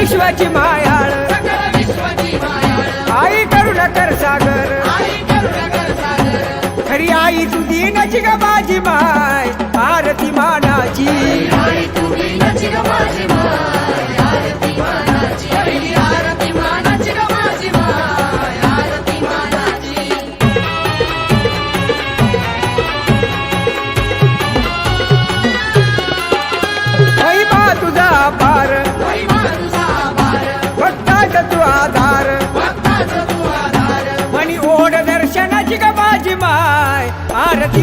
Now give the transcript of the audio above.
विश्वाची मायाळ. आई करू कर सागर. खरी आई तू नची ग माझी माय భారతి